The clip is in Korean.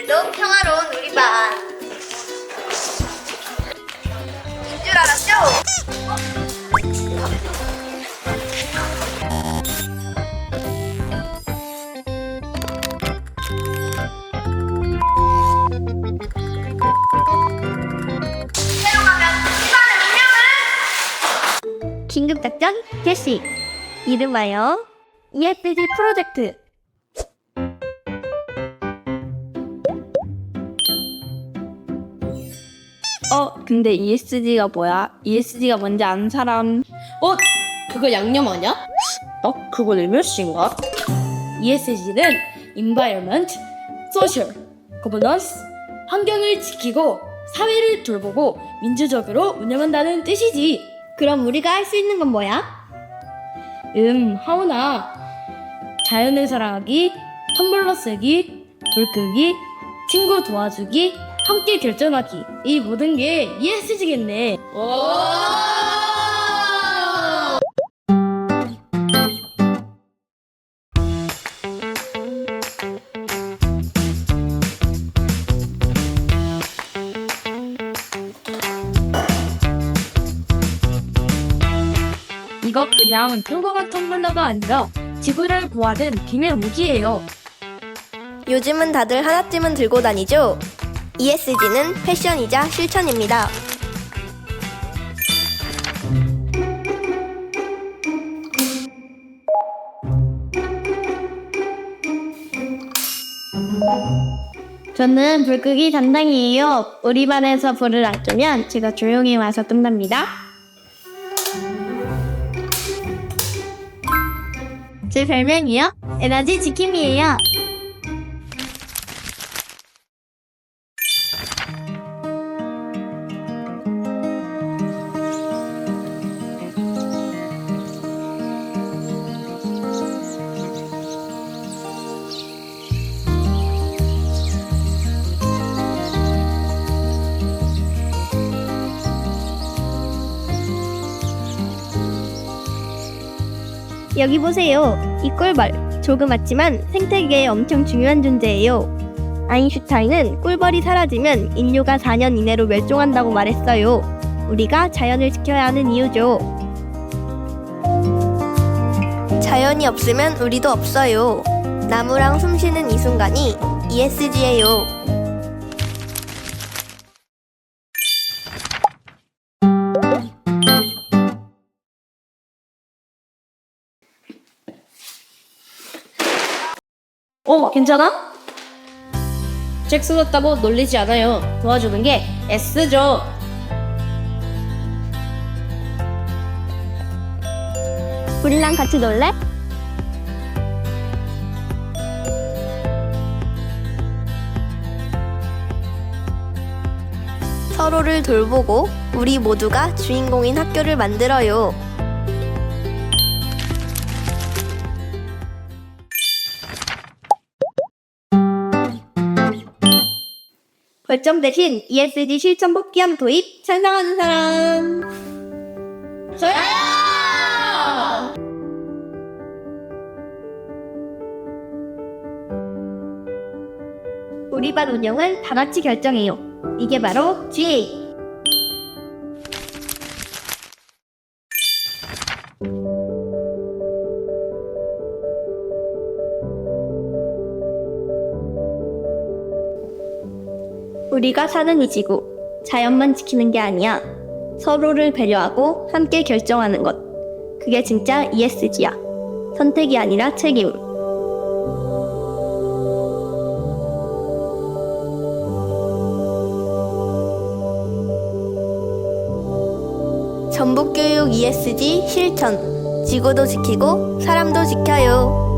오늘도 평화로운 우리 반. 알았죠? 이 반의 운명은 긴급작전 개시 이름하여 EFG 프로젝트 어, 근데 ESG가 뭐야? ESG가 뭔지 아는 사람? 어? 그거 양념 아니야? 어, 그거 리멸시인가? ESG는 Environment, Social, Governance, 환경을 지키고 사회를 돌보고 민주적으로 운영한다는 뜻이지. 그럼 우리가 할 수 있는 건 뭐야? 음, 하오나 자연을 사랑하기, 텀블러 쓰기, 불 끄기, 친구 도와주기, 함께 결정하기. 이 모든 게 ESG겠네. 이거 그냥 평범한 텀블러가 아니라 지구를 구하는 비밀 무기예요. 요즘은 다들 하나쯤은 들고 다니죠? ESG는 패션이자 실천입니다. 저는 불 끄기 담당이에요 우리 반에서 불을 안 끄면 제가 조용히 와서 끈답니다 제 별명이요? 에너지 지킴이에요 여기 보세요. 이 꿀벌. 조그맣지만 생태계에 엄청 중요한 존재예요. 아인슈타인은 꿀벌이 사라지면 인류가 4년 이내로 멸종한다고 말했어요. 우리가 자연을 지켜야 하는 이유죠. 자연이 없으면 우리도 없어요. 나무랑 숨 쉬는 이 순간이 ESG예요. 어, 괜찮아? 책 쓰었다고 놀리지 않아요. 도와주는 게 S죠. 우리랑 같이 놀래? 서로를 돌보고 우리 모두가 주인공인 학교를 만들어요. 벌점 대신 ESG 실천 복귀함 도입 찬성하는 사람. 우리 반 운영은 다 같이 결정해요. 이게 바로 GA. 우리가 사는 이 지구, 자연만 지키는 게 아니야. 서로를 배려하고 함께 결정하는 것. 그게 진짜 ESG야. 선택이 아니라 책임. 전북교육 ESG 실천. 지구도 지키고 사람도 지켜요.